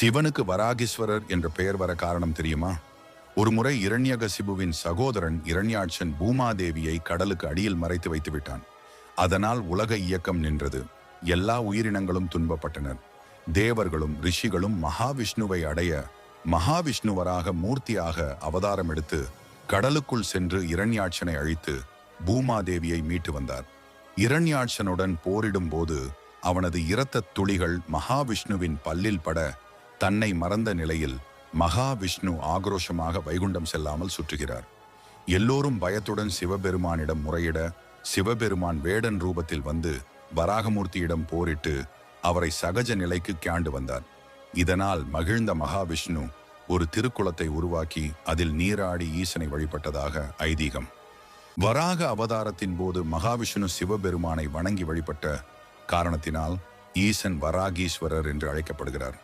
சிவனுக்கு வராகீஸ்வரர் என்ற பெயர் வர காரணம் தெரியுமா? ஒருமுறை இரண்யகசிபுவின் சகோதரன் இரண்யாட்சன் பூமாதேவியை கடலுக்கு அடியில் மறைத்து வைத்து விட்டான். அதனால் உலக இயக்கம் நின்றது. எல்லா உயிரினங்களும் துன்பப்பட்டனர். தேவர்களும் ரிஷிகளும் மகாவிஷ்ணுவை அடைய மகாவிஷ்ணுவராக மூர்த்தியாக அவதாரம் எடுத்து கடலுக்குள் சென்று இரண்யாட்சனை அழித்து பூமாதேவியை மீட்டு வந்தார். இரண்யாட்சனுடன் போரிடும் போது அவனது இரத்தத் துளிகள் மகாவிஷ்ணுவின் பல்லில் பட தன்னை மறந்த நிலையில் மகாவிஷ்ணு ஆக்ரோஷமாக வைகுண்டம் செல்லாமல் சுற்றுகிறார். எல்லோரும் பயத்துடன் சிவபெருமானிடம் முறையிட சிவபெருமான் வேடன் ரூபத்தில் வந்து வராகமூர்த்தியிடம் போரிட்டு அவரை சகஜ நிலைக்கு கேண்டு வந்தார். இதனால் மகிழ்ந்த மகாவிஷ்ணு ஒரு திருக்குளத்தை உருவாக்கி அதில் நீராடி ஈசனை வழிபட்டதாக ஐதீகம். வராக அவதாரத்தின் போது மகாவிஷ்ணு சிவபெருமானை வணங்கி வழிபட்ட காரணத்தினால் ஈசன் வராகீஸ்வரர் என்று அழைக்கப்படுகிறார்.